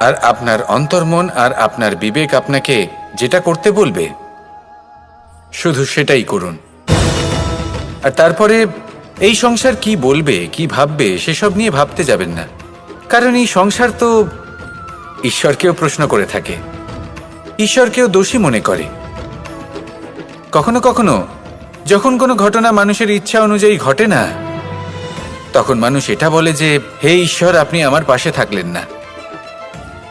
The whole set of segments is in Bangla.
আর আপনার অন্তর্মন আর আপনার বিবেক আপনাকে যেটা করতে বলবে, শুধু সেটাই করুন। আর তারপরে, এই সংসার কি বলবে, কি ভাববে, সেসব নিয়ে ভাবতে যাবেন না। কারণ এই সংসার তো ঈশ্বরকেও প্রশ্ন করে থাকে, ঈশ্বরকেও দোষী মনে করে। কখনো কখনো, যখন কোনো ঘটনা মানুষের ইচ্ছা অনুযায়ী ঘটে না, তখন মানুষ এটা বলে যে, হে ঈশ্বর, আপনি আমার পাশে থাকলেন না।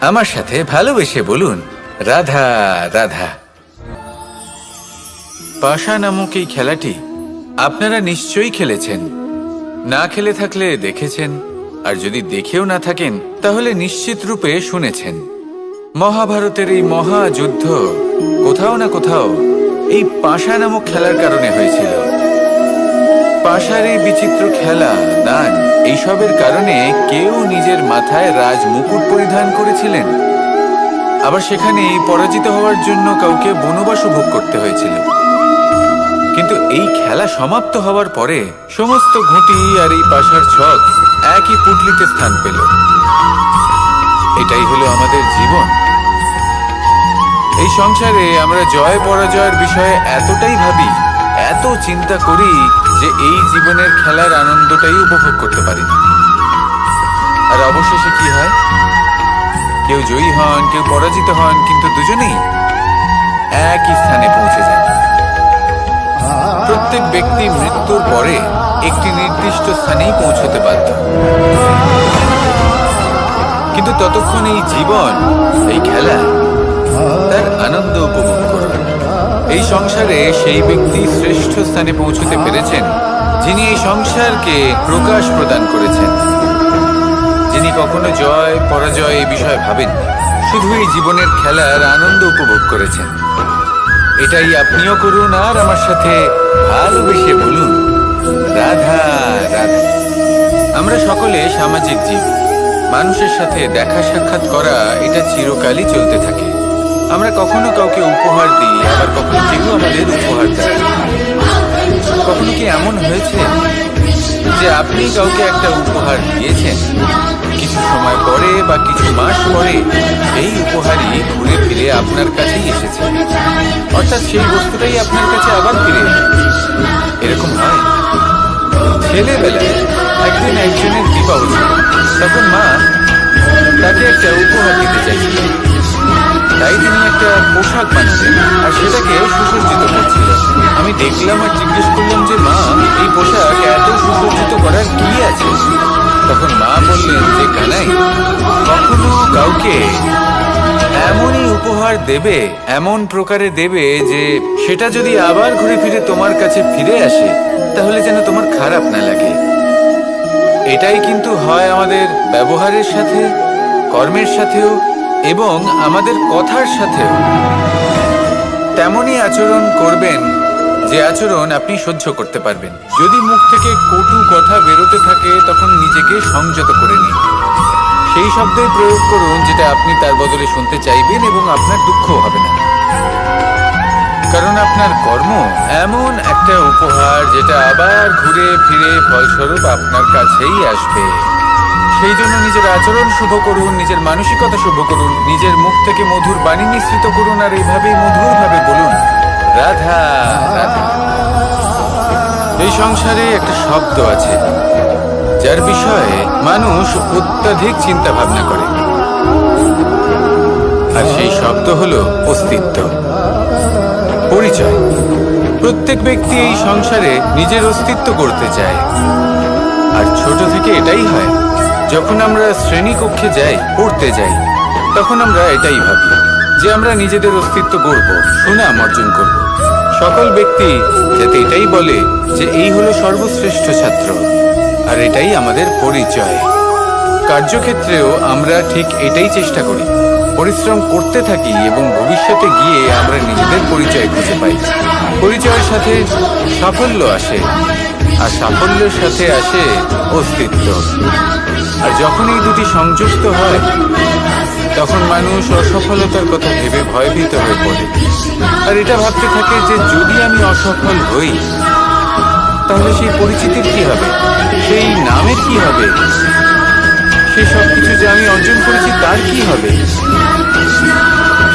আমার সাথে ভালোবেসে বলুন, রাধা রাধা। পাশা নামক এই খেলাটি আপনারা নিশ্চয়ই খেলেছেন। না খেলে থাকলে দেখেছেন, আর যদি দেখেও না থাকেন, তাহলে নিশ্চিত রূপে শুনেছেন। মহাভারতের এই মহাযুদ্ধ কোথাও না কোথাও এই পাশা নামক খেলার কারণে হয়েছিল। পাশার এই বিচিত্র খেলা দান এইসবের কারণে কেউ নিজের মাথায় রাজ মুকুট পরিধান করেছিলেন। আবার সেখানে পরাজিত হওয়ার জন্য কাউকে বনবাস ভোগ করতে হয়েছিল। কিন্তু এই খেলা সমাপ্ত হওয়ার পরে সমস্ত ঘুঁটি আর এই পাশার ছক একই পুটলিতে স্থান পেল। এটাই হলো আমাদের জীবন। এই সংসারে আমরা জয় পরাজয়ের বিষয়ে এতটাই ভাবি এত চিন্তা করি যে এই জীবনের খেলার আনন্দটাই উপভোগ করতে পারি না। আর অবশেষে কি হয়? কেউ জয়ী হন, কেউ পরাজিত হন, কিন্তু দুজনেই একই স্থানে পৌঁছে যায়। প্রত্যেক ব্যক্তি মৃত্যুর পরে একটি নির্দিষ্ট স্থানেই পৌঁছতে বাধ্য। কিন্তু ততক্ষণ এই জীবন, এই খেলা, তার আনন্দ উপভোগ সংসারে সেই ব্যক্তি শ্রেষ্ঠ স্থানে পৌঁছতে পেরেছেন, যিনি এই সংসারকে প্রকাশ প্রদান করেছেন। যিনি কখনো জয়, পরাজয় এই বিষয়ে ভাবেন শুধু এই জীবনের খেলার আনন্দ উপভোগ করেছেন। এটাই আপনিও করুন আর আমার সাথে ভালোবেসে বলুন, রাধা রাধা। আমরা সকলে সামাজিক জীব, মানুষের সাথে দেখা সাক্ষাৎ করা এটা চিরকালই চলতে থাকে। আমরা কখনো কাউকে উপহার দিই আবার কখনো কেউ আমাদের উপহার দেয় কখনো কি এমন হয়েছে যে আপনি কাউকে একটা উপহার দিয়েছেন? কিছু সময় পরে বা কিছু মাস পরে এই উপহারই ঘুরে ফিরে আপনার কাছেই এসেছে। অর্থাৎ সেই বস্তুটাই আপনার কাছে আবার ফিরে এরকম হয়। ছেলেবেলায় একদিন একজনের ছিল তখন মা তাকে একটা উপহার দিতে চাইছিলেন তাই তিনি একটা পোশাক বানালেন আর সেটাকে সুসজ্জিত করছিলেন। আমি দেখলাম আর জিজ্ঞেস করলাম যে, মা, এই পোশাক এত সুসজ্জিত করার কি আছে? তখন মা বললেন যে, কানাই, কখনো কাউকে এমনই উপহার দেবে, এমন প্রকারে দেবে যে, সেটা যদি আবার ঘুরে ফিরে তোমার কাছে ফিরে আসে, তাহলে যেন তোমার খারাপ না লাগে। এটাই কিন্তু হয় আমাদের ব্যবহারের সাথে, কর্মের সাথেও এবং আমাদের কথার সাথেও। তেমনই আচরণ করবেন যে আচরণ আপনি সহ্য করতে পারবেন। যদি মুখ থেকে কটু কথা বেরোতে থাকে, তখন নিজেকে সংযত করে নিন। সেই শব্দের প্রয়োগ করুন যেটা আপনি তার বদলে শুনতে চাইবেন এবং আপনার দুঃখ হবে না। কারণ আপনার কর্ম এমন একটা উপহার যেটা আবার ঘুরে ফিরে ফলস্বরূপ আপনার কাছেই আসবে। সেই জন্য নিজের আচরণ শুভ করুন, নিজের মানসিকতা শুভ করুন, নিজের মুখ থেকে মধুর বাণী নিঃসৃত করুন, আর এইভাবেই মধুরভাবে বলুন, রাধা এই সংসারে একটা শব্দ আছে, যার বিষয়ে মানুষ অত্যাধিক চিন্তা ভাবনা করে। আর সেই শব্দ হলো অস্তিত্ব, পরিচয়। প্রত্যেক ব্যক্তি এই সংসারে নিজের অস্তিত্ব করতে চায়। আর ছোট থেকে এটাই হয় যখন আমরা শ্রেণীকক্ষে যাই, পড়তে যাই, তখন আমরা এটাই ভাবি যে আমরা নিজেদের অস্তিত্ব গড়ব, সুনাম অর্জন করব। সকল ব্যক্তি যাতে এটাই বলে যে এই হলো সর্বশ্রেষ্ঠ ছাত্র, আর এটাই আমাদের পরিচয়। কার্যক্ষেত্রেও আমরা ঠিক এটাই চেষ্টা করি। পরিশ্রম করতে থাকি এবং ভবিষ্যতে গিয়ে আমরা নিজেদের পরিচয় খুঁজে পাই। পরিচয়ের সাথে সাফল্য আসে, আর সাফল্যের সাথে আসে অস্তিত্ব। আর যখন এই দুটি সংযুক্ত হয়, তখন মানুষ অসফলতার কথা ভেবে ভয়ভীত হয়ে পড়ে। আর এটা ভাবতে থাকে যে যদি আমি অসফল হই, তাহলে সেই পরিচিতির কি হবে? সেই নামের কি হবে? সে সব কিছু যে আমি অর্জন করেছি, তার কি হবে?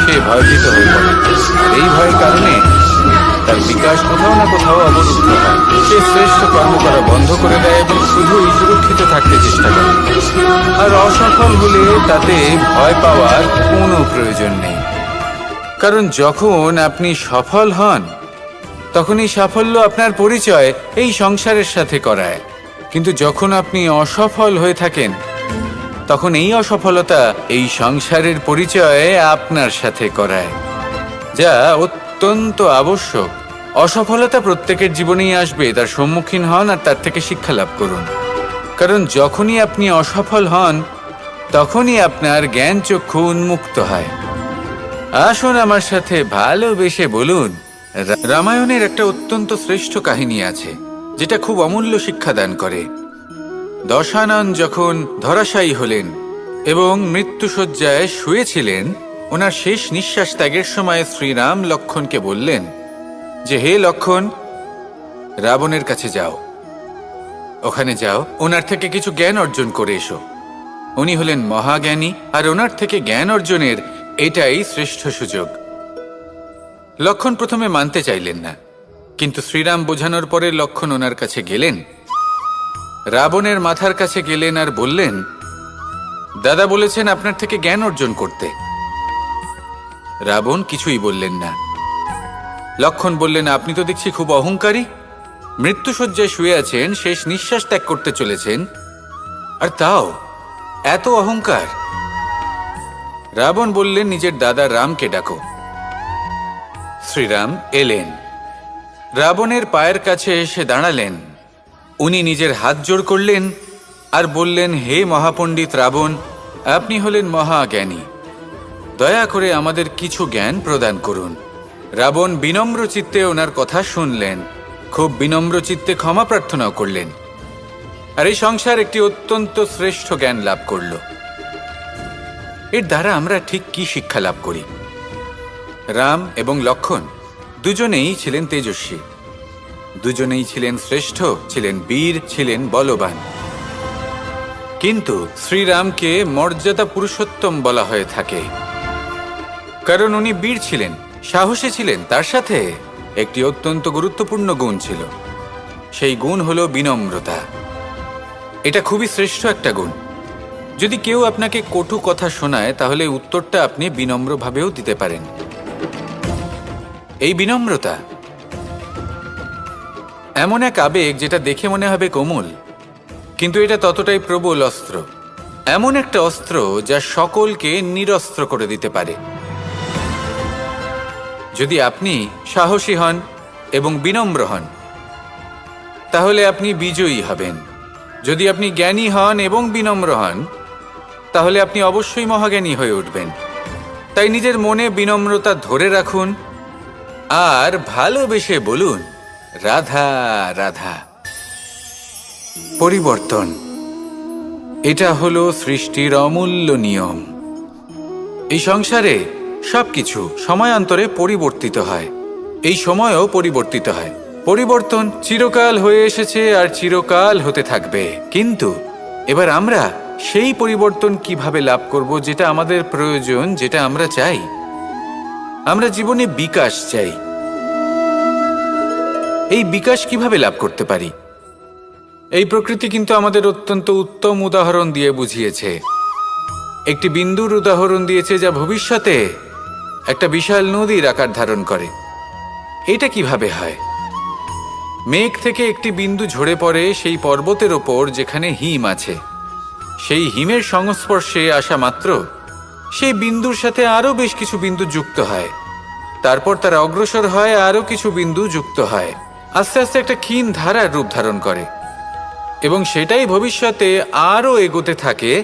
সে ভয়ভীত হয়ে পড়ে। এই বিকাশ কোথাও না কোথাও অবস্থিত। হয় সে শ্রেষ্ঠ কর্ম করা বন্ধ করে দেয় এবং শুধুই সুরক্ষিত থাকতে চেষ্টা করে। আর অসফল হলে তাতে ভয় পাওয়ার কোনো প্রয়োজন নেই। কারণ যখন আপনি সফল হন তখন এই সাফল্য আপনার পরিচয় এই সংসারের সাথে করায়। কিন্তু যখন আপনি অসফল হয়ে থাকেন, তখন এই অসফলতা এই সংসারের পরিচয় আপনার সাথে করায়, যা অত্যন্ত আবশ্যক। অসফলতা প্রত্যেকের জীবনেই আসবে, তার সম্মুখীন হন আর তার থেকে শিক্ষা লাভ করুন। কারণ যখনই আপনি অসফল হন, তখনই আপনার জ্ঞান চক্ষু উন্মুক্ত হয়। আসুন আমার সাথে ভালোবেসে বলুন রামায়ণের একটা অত্যন্ত শ্রেষ্ঠ কাহিনী আছে, যেটা খুব অমূল্য শিক্ষাদান করে। দশানন যখন ধরাশায়ী হলেন এবং মৃত্যুসজ্জায় শুয়েছিলেন, ওনার শেষ নিঃশ্বাস ত্যাগের সময় শ্রীরাম লক্ষণকে বললেন যে হে লক্ষণ, রাবণের কাছে যাও। ওখানে যাও। ওনার থেকে কিছু জ্ঞান অর্জন করে এসো। উনি হলেন মহাজ্ঞানী, আর ওনার থেকে জ্ঞান অর্জনের এটাই শ্রেষ্ঠ সুযোগ। লক্ষণ প্রথমে মানতে চাইলেন না, কিন্তু শ্রীরাম বোঝানোর পরে লক্ষণ ওনার কাছে গেলেন। রাবণের মাথার কাছে গেলেন আর বললেন, দাদা বলেছেন আপনার থেকে জ্ঞান অর্জন করতে। রাবণ কিছুই বললেন না। লক্ষণ বললেন, আপনি তো দেখছি খুব অহংকারী। মৃত্যুসজ্জায় শুয়ে আছেন, শেষ নিঃশ্বাস ত্যাগ করতে চলেছেন। আর তাও, এত অহংকার? রাবণ বললেন, নিজের দাদা রামকে ডাকো। শ্রীরাম এলেন। রাবণের পায়ের কাছে এসে দাঁড়ালেন। উনি নিজের হাত জোড় করলেন আর বললেন, হে মহাপণ্ডিত রাবণ, আপনি হলেন মহাজ্ঞানী। দয়া করে আমাদের কিছু জ্ঞান প্রদান করুন। রাবণ বিনম্র চিত্তে ওনার কথা শুনলেন। খুব বিনম্র চিত্তে ক্ষমা প্রার্থনাও করলেন। আর এই সংসার একটি অত্যন্ত শ্রেষ্ঠ জ্ঞান লাভ করল। এর দ্বারা আমরা ঠিক কি শিক্ষা লাভ করি? রাম এবং লক্ষণ দুজনেই ছিলেন তেজস্বী। দুজনেই ছিলেন শ্রেষ্ঠ, ছিলেন বীর, ছিলেন বলবান। কিন্তু শ্রীরামকে মর্যাদা পুরুষোত্তম বলা হয়ে থাকে। কারণ উনি বীর ছিলেন। সাহসী ছিলেন, তার সাথে একটি অত্যন্ত গুরুত্বপূর্ণ গুণ ছিল। সেই গুণ হলো বিনম্রতা। এটা খুবই শ্রেষ্ঠ একটা গুণ। যদি কেউ আপনাকে কটু কথা শোনায়, তাহলে উত্তরটা আপনি বিনম্রভাবেও দিতে পারেন। এই বিনম্রতা এমন এক আবেগ যেটা দেখে মনে হবে কোমল, কিন্তু এটা ততটাই প্রবল অস্ত্র। এমন একটা অস্ত্র যা সকলকে নিরস্ত্র করে দিতে পারে। যদি আপনি সাহসী হন এবং বিনম্র হন, তাহলে আপনি বিজয়ী হবেন। যদি আপনি জ্ঞানী হন এবং বিনম্র হন, তাহলে আপনি অবশ্যই মহাজ্ঞানী হয়ে উঠবেন। তাই নিজের মনে বিনম্রতা ধরে রাখুন আর ভালোবেসে বলুন, রাধা রাধা। পরিবর্তন। এটা হলো সৃষ্টির অমূল্য নিয়ম। এই সংসারে সবকিছু সময়ান্তরে পরিবর্তিত হয়। এই সময়ও পরিবর্তিত হয়। পরিবর্তন চিরকাল হয়ে এসেছে আর চিরকাল হতে থাকবে। কিন্তু এবার আমরা সেই পরিবর্তন কীভাবে লাভ করব যেটা আমাদের প্রয়োজন, যেটা আমরা চাই? আমরা জীবনে বিকাশ চাই। এই বিকাশ কীভাবে লাভ করতে পারি? এই প্রকৃতি কিন্তু আমাদের অত্যন্ত উত্তম উদাহরণ দিয়ে বুঝিয়েছে। একটি বিন্দুর উদাহরণ দিয়েছে যা ভবিষ্যতে একটা বিশাল নদীর আকার ধারণ করে। এটা কীভাবে হয়? মেঘ থেকে একটি বিন্দু ঝরে পড়ে সেই পর্বতের ওপর যেখানে হিম আছে। সেই হিমের সংস্পর্শে আসা মাত্র সেই বিন্দুর সাথে আরও বেশ কিছু বিন্দু যুক্ত হয়। তারপর তারা অগ্রসর হয় আরও কিছু বিন্দু যুক্ত হয়। আস্তে আস্তে একটা ক্ষীণ ধারার রূপ ধারণ করে। এবং সেটাই ভবিষ্যতে আরও এগোতে থাকে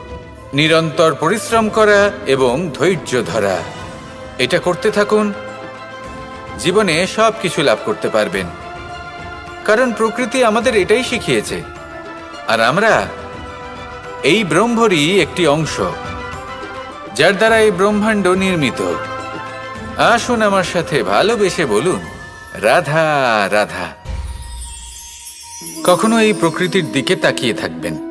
নিরন্তর পরিশ্রম করা এবং ধৈর্য ধরা। এটা করতে থাকুন। জীবনে সব কিছু লাভ করতে পারবেন। কারণ প্রকৃতি আমাদের এটাই শিখিয়েছে। আর আমরা এই ব্রহ্মরই একটি অংশ, যার দ্বারা এই ব্রহ্মাণ্ড নির্মিত। আসুন আমার সাথে ভালোবেসে বলুন, রাধা রাধা। কখনো এই প্রকৃতির দিকে তাকিয়ে থাকবেন।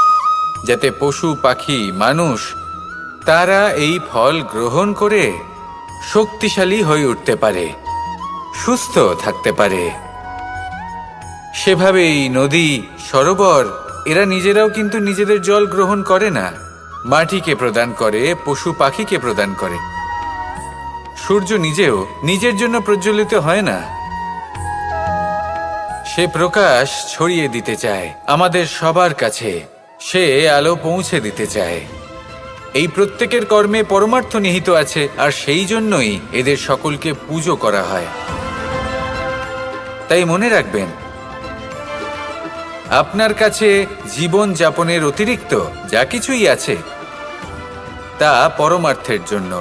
যাতে পশু, পাখি, মানুষ তারা এই ফল গ্রহণ করে শক্তিশালী হয়ে উঠতে পারে, সুস্থ থাকতে পারে। সেভাবেই নদী, সরোবর, এরা নিজেরাও কিন্তু নিজেদের জল গ্রহণ করে না। মাটিকে প্রদান করে, পশু, পাখিকে প্রদান করে। সূর্য নিজেও নিজের জন্য প্রজ্বলিত হয় না। সে প্রকাশ ছড়িয়ে দিতে চায় আমাদের সবার কাছে। সে আলো পৌঁছে দিতে চায়। এই প্রত্যেকের কর্মে পরমার্থ নিহিত আছে, আর সেই জন্যই এদের সকলকে পুজো করা হয়। তাই মনে রাখবেন, আপনার কাছে জীবন যাপনের অতিরিক্ত যা কিছুই আছে, তা পরমার্থের জন্য।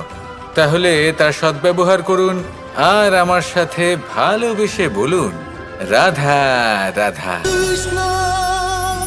তাহলে তার সদ্ব্যবহার করুন, আর আমার সাথে ভালোবেসে বলুন, রাধা রাধা।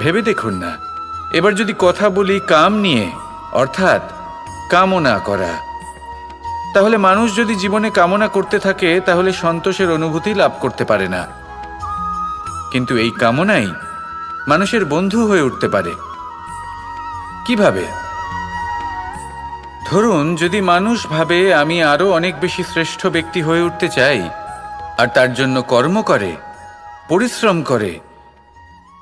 ভেবে দেখুন না। এবার যদি কথা বলি কাম নিয়ে, অর্থাৎ কামনা করা। তাহলে মানুষ যদি জীবনে কামনা করতে থাকে, তাহলে সন্তোষের অনুভূতি লাভ করতে পারে না। কিন্তু এই কামনাই মানুষের বন্ধু হয়ে উঠতে পারে। কীভাবে? ধরুন, যদি মানুষ ভাবে আমি আরও অনেক বেশি শ্রেষ্ঠ ব্যক্তি হয়ে উঠতে চাই, আর তার জন্য কর্ম করে, পরিশ্রম করে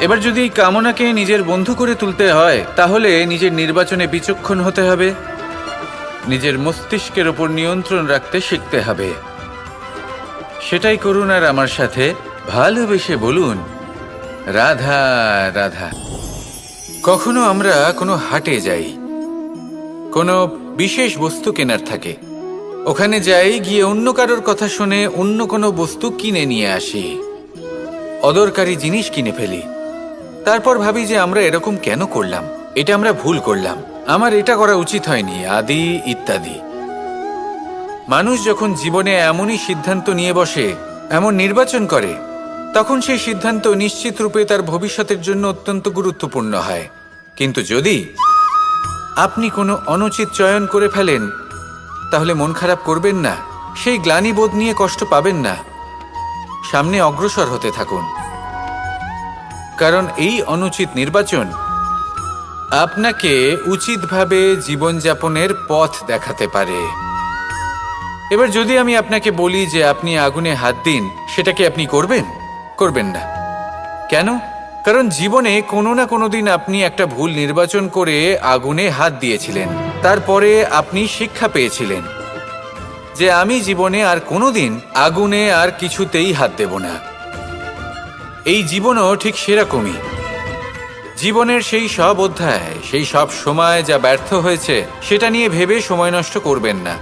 এবার যদি এই কামনাকে নিজের বন্ধু করে তুলতে হয়, তাহলে নিজের নির্বাচনে বিচক্ষণ হতে হবে। নিজের মস্তিষ্কের ওপর নিয়ন্ত্রণ রাখতে শিখতে হবে। সেটাই করুন আর আমার সাথে ভালোবেসে বলুন, রাধা রাধা। কখনো আমরা কোনো হাটে যাই, কোনো বিশেষ বস্তু কেনার থাকে। ওখানে যাই, গিয়ে অন্য কারোর কথা শুনে অন্য কোনো বস্তু কিনে নিয়ে আসি। অদরকারি জিনিস কিনে ফেলি। তারপর ভাবি যে আমরা এরকম কেন করলাম? এটা আমরা ভুল করলাম। আমার এটা করা উচিত হয়নি, আদি ইত্যাদি। মানুষ যখন জীবনে এমনই সিদ্ধান্ত নিয়ে বসে, এমন নির্বাচন করে, তখন সেই সিদ্ধান্ত নিশ্চিত রূপে তার ভবিষ্যতের জন্য অত্যন্ত গুরুত্বপূর্ণ হয়। কিন্তু যদি আপনি কোনো অনুচিত চয়ন করে ফেলেন, তাহলে মন খারাপ করবেন না, সেই গ্লানিবোধ নিয়ে কষ্ট পাবেন না। সামনে অগ্রসর হতে থাকুন। কারণ এই অনুচিত নির্বাচন আপনাকে উচিতভাবে জীবনযাপনের পথ দেখাতে পারে। এবার যদি আমি আপনাকে বলি যে আপনি আগুনে হাত দিন, সেটা কি আপনি করবেন? করবেন না। কেন? কারণ জীবনে কোনো না কোনো দিন আপনি একটা ভুল নির্বাচন করে আগুনে হাত দিয়েছিলেন। তারপরে আপনি শিক্ষা পেয়েছিলেন যে আমি জীবনে আর কোনোদিন আগুনে আর কিছুতেই হাত দেব না। এই জীবনও ঠিক সেরকমই। জীবনের সেই সব অধ্যায়, সেই সব সময় যা ব্যর্থ হয়েছে, সেটা নিয়ে ভেবে সময় নষ্ট করবেন না।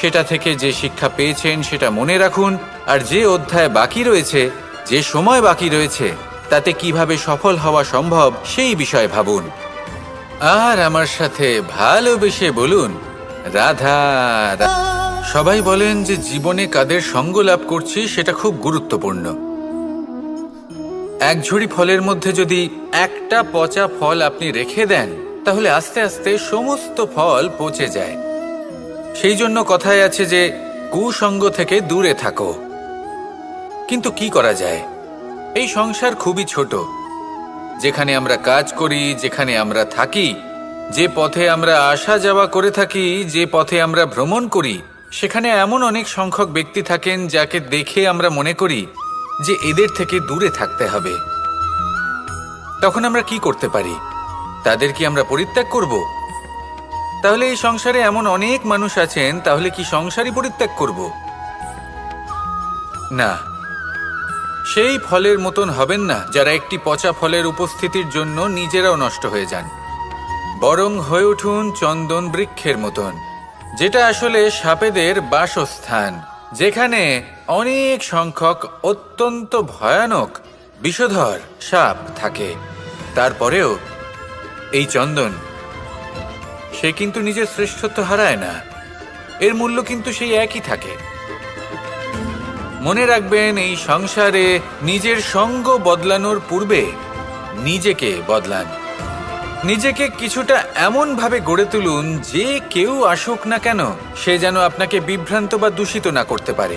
সেটা থেকে যে শিক্ষা পেয়েছেন, সেটা মনে রাখুন, আর যে অধ্যায় বাকি রয়েছে, যে সময় বাকি রয়েছে, তাতে কীভাবে সফল হওয়া সম্ভব, সেই বিষয়ে ভাবুন। আর আমার সাথে ভালোবেসে বলুন, রাধা সবাই বলেন যে জীবনে কাদের সঙ্গ লাভ করছি, সেটা খুব গুরুত্বপূর্ণ। এক ঝুড়ি ফলের মধ্যে যদি একটা পচা ফল আপনি রেখে দেন, তাহলে আস্তে আস্তে সমস্ত ফল পচে যায়। সেই জন্য কথায় আছে যে কুসঙ্গ থেকে দূরে থাকো। কিন্তু কি করা যায়? এই সংসার খুবই ছোট। যেখানে আমরা কাজ করি, যেখানে আমরা থাকি, যে পথে আমরা আসা যাওয়া করে থাকি, যে পথে আমরা ভ্রমণ করি, সেখানে এমন অনেক সংখ্যক ব্যক্তি থাকেন যাকে দেখে আমরা মনে করি যে এদের থেকে দূরে থাকতে হবে। তখন আমরা কি করতে পারি? তাদের কি আমরা পরিত্যাগ করব? তাহলে এই সংসারে এমন অনেক মানুষ আছেন, তাহলে কি সংসারই পরিত্যাগ করব? না। সেই ফলের মতন হবেন না, যারা একটি পচা ফলের উপস্থিতির জন্য নিজেরাও নষ্ট হয়ে যান। বরং হয়ে উঠুন চন্দন বৃক্ষের মতন, যেটা আসলে সাপেদের বাসস্থান, যেখানে অনেক সংখ্যক অত্যন্ত ভয়ানক বিষধর সাপ থাকে। তারপরেও এই চন্দন, সে কিন্তু নিজের শ্রেষ্ঠত্ব হারায় না। এর মূল্য কিন্তু সেই একই থাকে। মনে রাখবেন, এই সংসারে নিজের সঙ্গ বদলানোর পূর্বে নিজেকে বদলান। নিজেকে কিছুটা এমন ভাবে গড়ে তুলুন যে কেউ আসুক না কেন, সে যেন আপনাকে বিভ্রান্ত বা দূষিত না করতে পারে।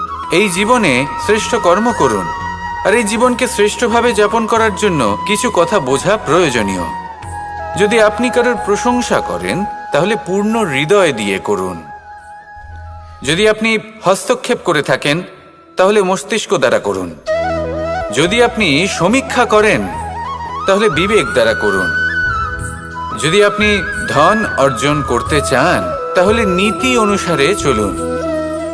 এই জীবনে শ্রেষ্ঠ কর্ম করুন। আর এই জীবনকে শ্রেষ্ঠভাবে যাপন করার জন্য কিছু কথা বোঝা প্রয়োজনীয়। যদি আপনি কারোর প্রশংসা করেন, তাহলে পূর্ণ হৃদয় দিয়ে করুন। যদি আপনি হস্তক্ষেপ করে থাকেন, তাহলে মস্তিষ্ক দ্বারা করুন। যদি আপনি সমীক্ষা করেন, তাহলে বিবেক দ্বারা করুন। যদি আপনি ধন অর্জন করতে চান, তাহলে নীতি অনুসারে চলুন।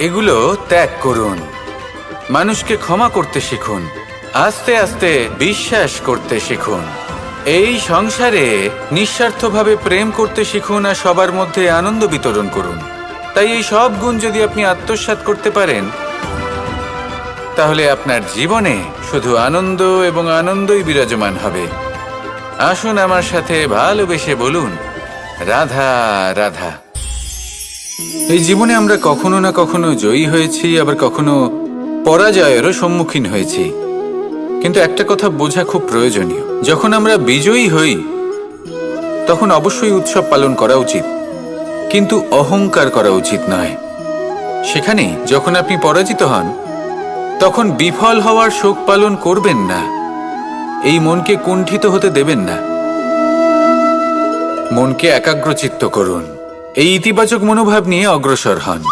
এগুলো ত্যাগ করুন। মানুষকে ক্ষমা করতে শিখুন। আস্তে আস্তে বিশ্বাস করতে শিখুন। এই সংসারে নিঃস্বার্থভাবে প্রেম করতে শিখুন আর সবার মধ্যে আনন্দ বিতরণ করুন। তাই এই সব গুণ যদি আপনি আত্মসাৎ করতে পারেন, তাহলে আপনার জীবনে শুধু আনন্দ এবং আনন্দই বিরাজমান হবে। আসুন আমার সাথে ভালোবেসে বলুন, রাধা রাধা। এই জীবনে আমরা কখনো না কখনো জয়ী হয়েছি, আবার কখনো পরাজয়েরও সম্মুখীন হয়েছি। কিন্তু একটা কথা বোঝা খুব প্রয়োজনীয়। যখন আমরা বিজয়ী হই, তখন অবশ্যই উৎসব পালন করা উচিত। কিন্তু অহংকার করা উচিত নয়। সেখানে যখন আপনি পরাজিত হন, তখন বিফল হওয়ার শোক পালন করবেন না। এই মনকে কুণ্ঠিত হতে দেবেন না। মনকে একাগ্রচিত্ত করুন। এই ইতিবাচক মনোভাব নিয়ে অগ্রসর হন।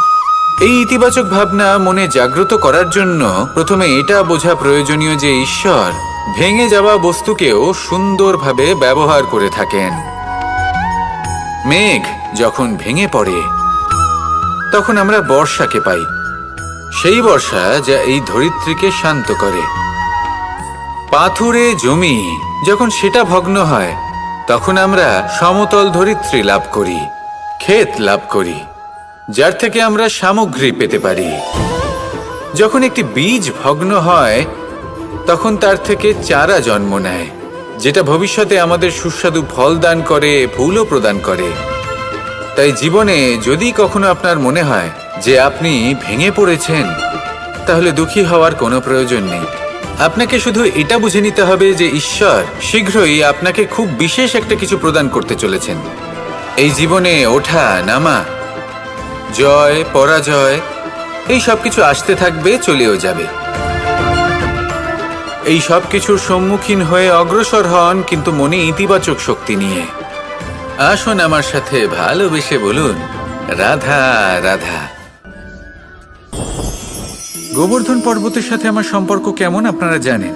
এই ইতিবাচক ভাবনা মনে জাগ্রত করার জন্য প্রথমে এটা বোঝা প্রয়োজনীয় যে ঈশ্বর ভেঙে যাওয়া বস্তুকেও সুন্দরভাবে ব্যবহার করে থাকেন। মেঘ যখন ভেঙে পড়ে, তখন আমরা বর্ষাকে পাই। সেই বর্ষা যা এই ধরিত্রীকে শান্ত করে। পাথুরে জমি যখন সেটা ভগ্ন হয়, তখন আমরা সমতল ধরিত্রী লাভ করি। ক্ষেত লাভ করি, যার থেকে আমরা সামগ্রী পেতে পারি। যখন একটি বীজ ভগ্ন হয়, তখন তার থেকে চারা জন্ম নেয়, যেটা ভবিষ্যতে আমাদের সুস্বাদু ফল দান করে, ফুলও প্রদান করে। তাই জীবনে যদি কখনো আপনার মনে হয় যে আপনি ভেঙে পড়েছেন, তাহলে দুঃখী হওয়ার কোনো প্রয়োজন নেই। আপনাকে শুধু এটা বুঝে নিতে হবে যে ঈশ্বর শীঘ্রই আপনাকে খুব বিশেষ একটা কিছু প্রদান করতে চলেছেন। এই জীবনে ওঠা, নামা, জয়, পরাজয়, এই সব কিছু আসতে থাকবে, চলেও যাবে। এই সব কিছুর সম্মুখীন হয়ে অগ্রসর হন কিন্তু মনে ইতিবাচক শক্তি নিয়ে। আসুন আমার সাথে ভালোবেসে বলুন, রাধা রাধা। গোবর্ধন পর্বতের সাথে আমার সম্পর্ক কেমন আপনারা জানেন?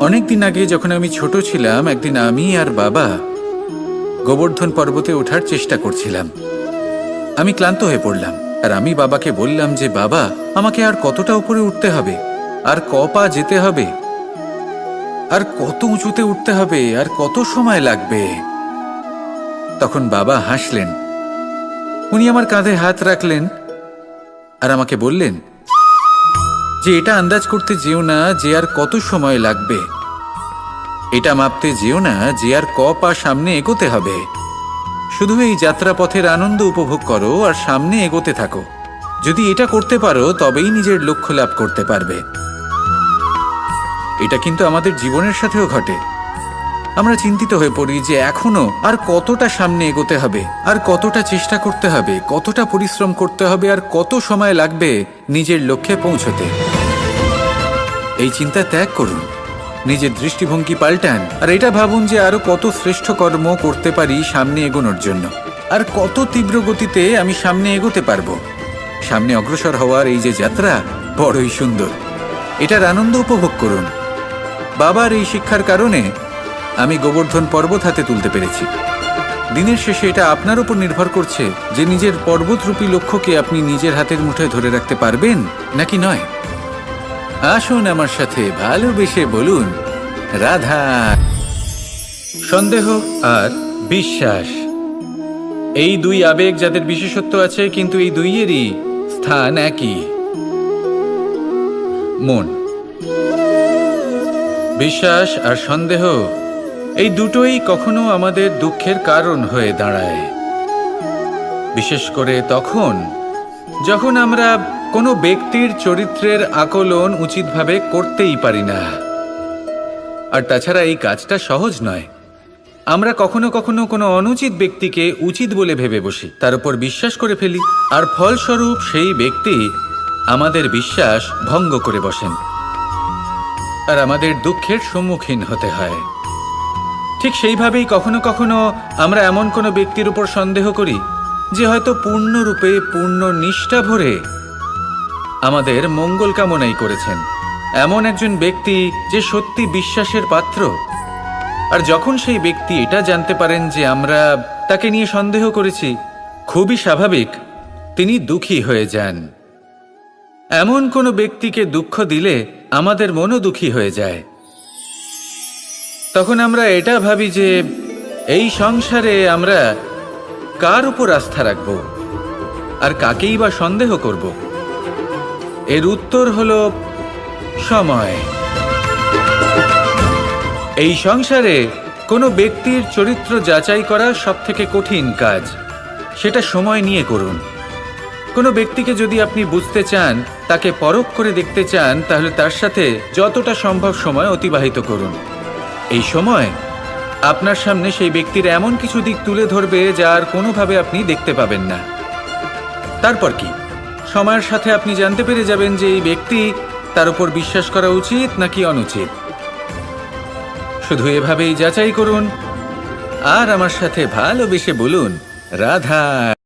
অনেকদিন আগে যখন আমি ছোট ছিলাম, একদিন আমি আর বাবা গোবর্ধন পর্বতে ওঠার চেষ্টা করছিলাম। আমি ক্লান্ত হয়ে পড়লাম, আর আমি বাবাকে বললাম যে, বাবা, আমাকে আর কতটা উপরে উঠতে হবে? আর ক পা যেতে হবে? আর কত উঁচুতে উঠতে হবে? আর কত সময় লাগবে? তখন বাবা হাসলেন। উনি আমার কাঁধে হাত রাখলেন আর আমাকে বললেন যে, এটা আন্দাজ করতে যেও না যে, আর কত সময় লাগবে? এটা মাপতে যেও না, যে আর ক পা সামনে এগোতে হবে। শুধু এই যাত্রাপথের আনন্দ উপভোগ করো আর সামনে এগোতে থাকো। যদি এটা করতে পারো, তবেই নিজের লক্ষ্য লাভ করতে পারবে। এটা কিন্তু আমাদের জীবনের সাথেও ঘটে। আমরা চিন্তিত হয়ে পড়ি যে এখনও আর কতটা সামনে এগোতে হবে, আর কতটা চেষ্টা করতে হবে, কতটা পরিশ্রম করতে হবে, আর কত সময় লাগবে নিজের লক্ষ্যে পৌঁছতে। এই চিন্তা ত্যাগ করুন। নিজের দৃষ্টিভঙ্গি পাল্টান। আর এটা ভাবুন যে আরও কত শ্রেষ্ঠ কর্ম করতে পারি সামনে এগোনোর জন্য। আর কত তীব্র গতিতে আমি সামনে এগোতে পারব। সামনে অগ্রসর হওয়ার এই যে যাত্রা, বড়ই সুন্দর। এটার আনন্দ উপভোগ করুন। বাবার এই শিক্ষার কারণে আমি গোবর্ধন পর্বত হাতে তুলতে পেরেছি। দিনের শেষে এটা আপনার উপর নির্ভর করছে যে নিজের পর্বতরূপী লক্ষ্যকে আপনি নিজের হাতের মুঠোয় ধরে রাখতে পারবেন নাকি নয়। আসুন আমার সাথে ভালোবেসে বলুন, রাধা। সন্দেহ আর বিশ্বাস। এই দুই আবেগ যাদের বিশেষত্ব আছে, কিন্তু এই দুইয়েরই স্থান একই। মন। বিশ্বাস আর সন্দেহ, এই দুটোই কখনো আমাদের দুঃখের কারণ হয়ে দাঁড়ায়। বিশেষ করে তখন, যখন আমরা কোনো ব্যক্তির চরিত্রের আকলন উচিতভাবে করতেই পারি না। আর তাছাড়া এই কাজটা সহজ নয়। আমরা কখনো কখনো কোনো অনুচিত ব্যক্তিকে উচিত বলে ভেবে বসি, তার উপর বিশ্বাস করে ফেলি, আর ফলস্বরূপ সেই ব্যক্তি আমাদের বিশ্বাস ভঙ্গ করে বসেন। আর আমাদের দুঃখের সম্মুখীন হতে হয়। ঠিক সেইভাবেই কখনো কখনো আমরা এমন কোনো ব্যক্তির উপর সন্দেহ করি, যে হয়তো পূর্ণরূপে পূর্ণ নিষ্ঠা ভরে আমাদের মঙ্গল কামনাই করেছেন। এমন একজন ব্যক্তি যে সত্যি বিশ্বাসের পাত্র। আর যখন সেই ব্যক্তি এটা জানতে পারেন যে আমরা তাকে নিয়ে সন্দেহ করেছি, খুবই স্বাভাবিক, তিনি দুঃখী হয়ে যান। এমন কোনো ব্যক্তিকে দুঃখ দিলে আমাদের মনও দুঃখী হয়ে যায়। তখন আমরা এটা ভাবি যে এই সংসারে আমরা কার উপর আস্থা রাখব? আর কাকেই বা সন্দেহ করব? এর উত্তর হল সময়। এই সংসারে কোনো ব্যক্তির চরিত্র যাচাই করা সব থেকে কঠিন কাজ, সেটা সময় নিয়ে করুন। কোনো ব্যক্তিকে যদি আপনি বুঝতে চান, তাকে পরখ করে দেখতে চান, তাহলে তার সাথে যতটা সম্ভব সময় অতিবাহিত করুন। এই সময় আপনার সামনে সেই ব্যক্তির এমন কিছু দিক তুলে ধরবে যার কোনোভাবে আপনি দেখতে পাবেন না। তারপর কি? সময়ের সাথে আপনি জানতে পেরে যাবেন যে এই ব্যক্তি তার উপর বিশ্বাস করা উচিত নাকি অনুচিত। শুধু এভাবেই যাচাই করুন আর আমার সাথে ভালোবেসে বলুন, রাধা